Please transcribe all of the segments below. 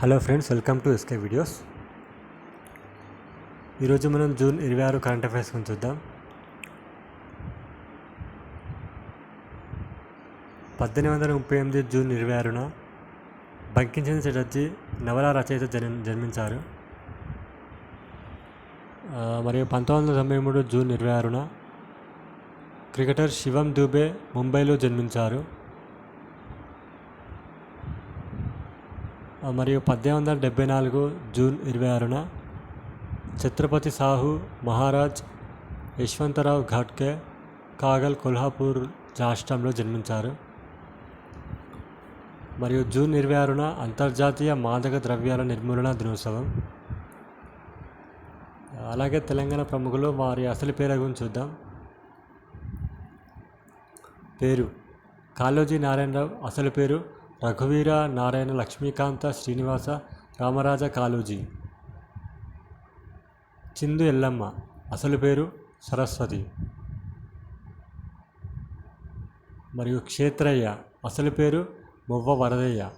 Hello friends welcome to SK videos. ఈరోజు మనం June ఇరవై ఆరు కరెంట్ అఫైర్స్ గురించి చూద్దాం. పద్దెనిమిది వందల ముప్పై ఎనిమిది జూన్ ఇరవై ఆరున బంకించంద్ర చటర్జీ నవల రచయిత జన్ జన్మించారు. మరియు పంతొమ్మిది వందల తొంభై మూడు జూన్ ఇరవై ఆరున క్రికెటర్ శివం దూబే ముంబైలో జన్మించారు. మరియు పద్దెనిమిది వందల డెబ్బై నాలుగు జూన్ ఇరవై ఆరున ఛత్రపతి సాహు మహారాజ్ యశ్వంతరావు ఘాట్కే కాగల్ కొల్హాపూర్ రాష్ట్రంలో జన్మించారు. మరియు జూన్ ఇరవై ఆరున అంతర్జాతీయ మాదక ద్రవ్యాల నిర్మూలన దినోత్సవం. అలాగే తెలంగాణ ప్రముఖులు వారి అసలు పేరు గురించి చూద్దాం. పేరు. కాళోజీ నారాయణరావు అసలు పేరు. రఘువీర నారాయణ లక్ష్మీకాంత శ్రీనివాస రామరాజ కాళోజీ. చిందు ఎల్లమ్మ. అసలు పేరు సరస్వతి. మరియు క్షేత్రయ్య. అసలు పేరు మువ్వ వరదయ్య.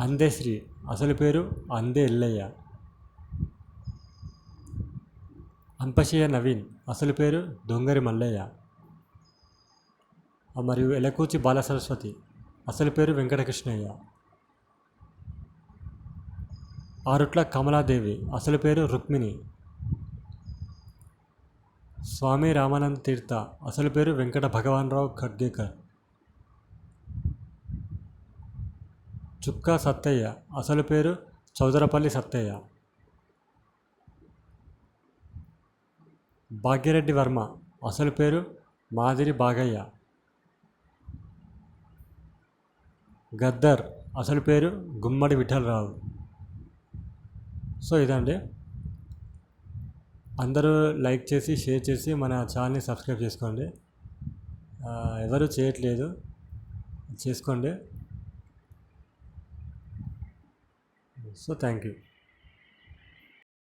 అందేశ్రీ. అసలు పేరు అందే ఎల్లయ్య. అంపశయ్య నవీన్. అసలు పేరు దొంగరి మల్లయ్య. మరియు ఎలకూచి బాలసరస్వతి అసలు పేరు వెంకటకృష్ణయ్య. ఆరుట్ల కమలాదేవి. అసలు పేరు రుక్మిణి. స్వామి రామానంద తీర్థ. అసలు పేరు వెంకట భగవాన్రావు ఖడ్గేకర్. చుక్కా సత్తయ్య. అసలు పేరు చౌదరపల్లి సత్తయ్య. భాగ్యరెడ్డి వర్మ. అసలు పేరు మాదిరి బాగయ్య. గద్దర్. అసలు పేరు గుమ్మడి విఠలరావు సో ఇదండి. అందరూ లైక్ చేసి షేర్ చేసి మన ఛానల్ని సబ్స్క్రైబ్ చేసుకోండి. ఎవరు చేయట్లేదు చేసుకోండి. So thank you.